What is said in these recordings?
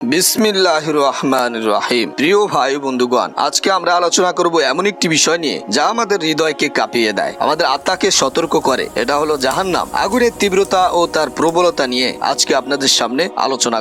বিসমিল্লাহ প্রিয় ভাই বন্ধুগণ, আজকে আমরা আলোচনা করব এমন একটি বিষয় নিয়ে যা আমাদের হৃদয়কে কাঁপিয়ে দেয়, আমাদের আত্মাকে সতর্ক করে। এটা হলো জাহান্নাম। আগুনের তীব্রতা ও তার প্রবলতা নিয়ে আজকে আপনাদের সামনে আলোচনা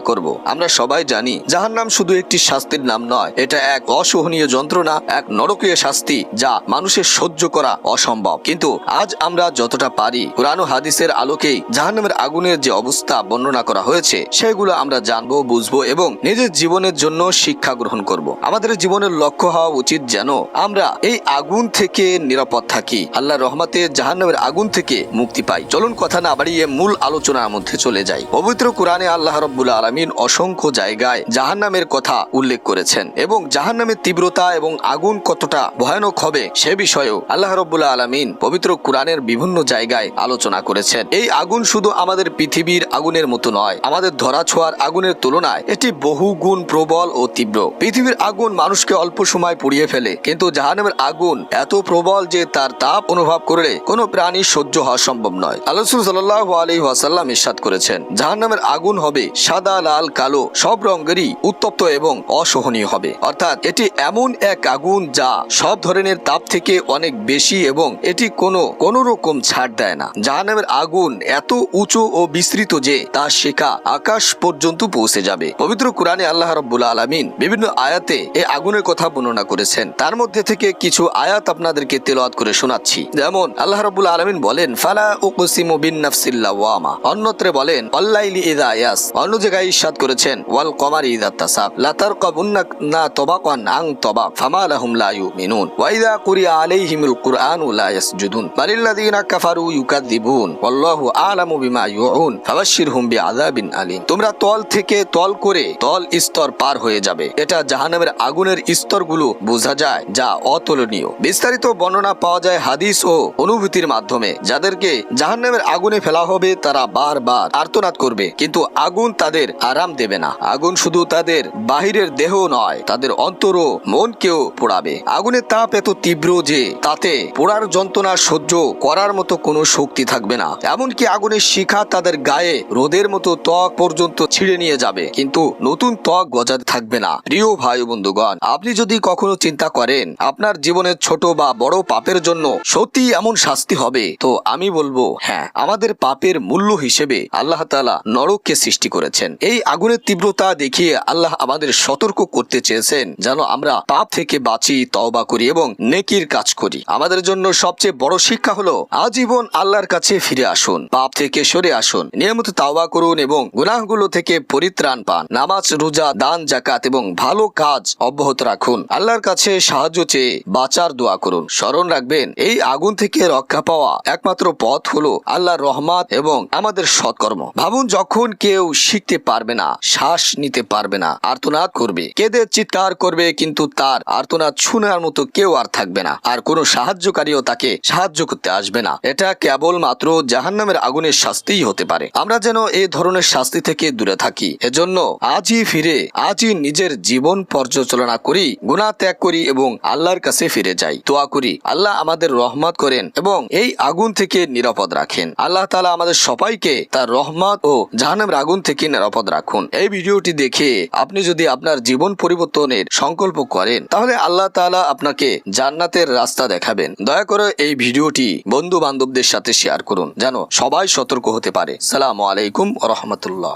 আমরা সবাই জানি, জাহান্নাম শুধু একটি শাস্তির নাম নয়, এটা এক অসহনীয় যন্ত্রণা, এক নরকীয় শাস্তি যা মানুষের সহ্য করা অসম্ভব। কিন্তু আজ আমরা যতটা পারি, কোরআন হাদিসের আলোকেই জাহান্নামের আগুনের যে অবস্থা বর্ণনা করা হয়েছে, সেগুলো আমরা জানব, বুঝব এবং নিজের জীবনের জন্য শিক্ষা গ্রহণ করব। আমাদের জীবনের লক্ষ্য হওয়া উচিত যেন আমরা এই আগুন থেকে নিরাপদ থাকি। আল্লাহ রহমাতে জাহান্নামের আগুন থেকে মুক্তি পাই। চলুন কথা না বাড়িয়ে মূল আলোচনার মধ্যে চলে যাই। পবিত্র কোরআনে আল্লাহ রব্বুল আলমিন অসংখ্য জায়গায় জাহান্নামের কথা উল্লেখ করেছেন এবং জাহান্নামের তীব্রতা এবং আগুন কতটা ভয়ানক হবে সে বিষয়েও আল্লাহ রব্বুল্লাহ আলমিন পবিত্র কোরআনের বিভিন্ন জায়গায় আলোচনা করেছেন। এই আগুন শুধু আমাদের পৃথিবীর আগুনের মতো নয়, আমাদের ধরা ছোঁয়ার আগুনের তুলনায় এটি বহু গুণ প্রবল ও তীব্র। পৃথিবীর আগুন মানুষকে অল্প সময় পুড়িয়ে ফেলে, কিন্তু জাহান্নামের আগুন এত প্রবল যে তার তাপ অনুভব করলে কোনো প্রাণী সহ্য হওয়া সম্ভব নয়। আল্লাহ সাল্লাহ ওয়াসাল্লাম ইস্বাদ করেছেন, জাহান্নামের আগুন হবে সাদা, লাল, কালো, সব রঙেরই উত্তপ্ত এবং অসহনীয় হবে। অর্থাৎ এটি এমন এক আগুন যা সব ধরনের তাপ থেকে অনেক বেশি এবং এটি কোনো কোনো রকম ছাড় দেয় না। জাহান্নামের আগুন এত উঁচু ও বিস্তৃত যে তা শেখা আকাশ পর্যন্ত পৌঁছে যাবে। পবিত্র কোরআনে আল্লাহ রব্বুল আলমিন বিভিন্ন আয়াতে এই আগুনের কথা বর্ণনা করেছেন। তার মধ্যে থেকে কিছু আয়াত আপনাদেরকে তেলাওয়াত করে শোনাচ্ছি। যেমন, আল্লাহ রব্বুল আলমিন বলেন, ফালা উকসিমু বিন নাফসিল্লা ওয়ামা অন্যত্রে বলেন, অল্লাইলি ইদা অন্য জায়গায় ইরশাদ করেছেন, ওয়াল কমারি ইদা তাসাব লাতার না আং তবাক ফামা লাহুম ওয়াইদা কুরআন কাফারু আ'লামু বিমা আলীম তোমরা তল থেকে তল করে তল স্তর পার হয়ে যাবে। এটা জাহান্নামের আগুনের স্তরগুলো বোঝা যায়, যা অতুলনীয়। বিস্তারিত বর্ণনা পাওয়া যায় হাদিস ও অনুভূতির মাধ্যমে। যাদেরকে জাহান্নামের আগুনে ফেলা হবে, তারা বারবার আর্তনাদ করবে। কিন্তু আগুন তাদের আরাম দেবে না। আগুন শুধু তাদের বাহিরের দেহ নয়, তাদের অন্তর ও মনকেও পোড়াবে। আগুনের তাপ এত তীব্র যে তাতে পোড়ার যন্ত্রণা সহ্য করার মতো কোনো শক্তি থাকবে না। এমনকি আগুনের শিখা তাদের গায়ে রোদের মতো ত্বক পর্যন্ত ছিঁড়ে নিয়ে যাবে। কিন্তু নতুন ত্বক গজাতে থাকবে না। প্রিয় ভাই বন্ধুগণ, আপনি যদি কখনো চিন্তা করেন, আপনার জীবনের ছোট বা বড় পাপের জন্য সত্যি এমন শাস্তি হবে, তো আমি বলব হ্যাঁ আমাদের পাপের মূল্য হিসেবে আল্লাহ তাআলা নরককে সৃষ্টি করেছেন। এই আগুনের তীব্রতা দেখিয়ে আল্লাহ আমাদের সতর্ক করতে চেয়েছেন, যেন আমরা পাপ থেকে বাঁচি, তওবা করি এবং নেকির কাজ করি। আমাদের জন্য সবচেয়ে বড় শিক্ষা হলো, আজীবন আল্লাহর কাছে ফিরে আসুন, পাপ থেকে সরে আসুন, নিয়মিত তাওবা করুন এবং গুনাহগুলো থেকে পরিত্রাণ পান। নামাজ রোজা, দান জাকাত এবং ভালো কাজ অব্যাহত রাখুন। আল্লাহর কাছে সাহায্য চেয়ে বাঁচার দোয়া করুন। স্মরণ রাখবেন, এই আগুন থেকে রক্ষা পাওয়া একমাত্র পথ হলো আল্লাহর রহমাত এবং আমাদের সৎকর্ম। ভাবুন, যখন কেউ শিখতে পারবে না, শ্বাস নিতে পারবে না, আর্তনাদ করবে। কেঁদে চিৎকার করবে, কিন্তু তার আর্তনাদ শোনার মতো কেউ আর থাকবে না। আর কোনো সাহায্যকারীও তাকে সাহায্য করতে আসবে না। এটা কেবল মাত্র জাহান্নামের আগুনের শাস্তিই হতে পারে। আমরা যেন এই ধরনের শাস্তি থেকে দূরে থাকি। এজন্য আজই ফিরে, আজই নিজের জীবন পর্যালোচনা করি গুণা ত্যাগ করি এবং আল্লাহর কাছে ফিরে যাই। দোয়া করি, আল্লাহ আমাদের রহমত করেন এবং এই আগুন থেকে নিরাপদ রাখেন। আল্লাহ তালা আমাদের সবাইকে তার রহমত ও জাহান্নামের আগুন থেকে নিরাপদ রাখুন। এই ভিডিওটি দেখে আপনি যদি আপনার জীবন পরিবর্তনের সংকল্প করেন, তাহলে আল্লাহ তাআলা আপনাকে জান্নাতের রাস্তা দেখাবেন। দয়া করে এই ভিডিওটি বন্ধু বান্ধবদের সাথে শেয়ার করুন, যেন সবাই সতর্ক হতে পারে। সালাম আলাইকুম রহমতুল্লাহ।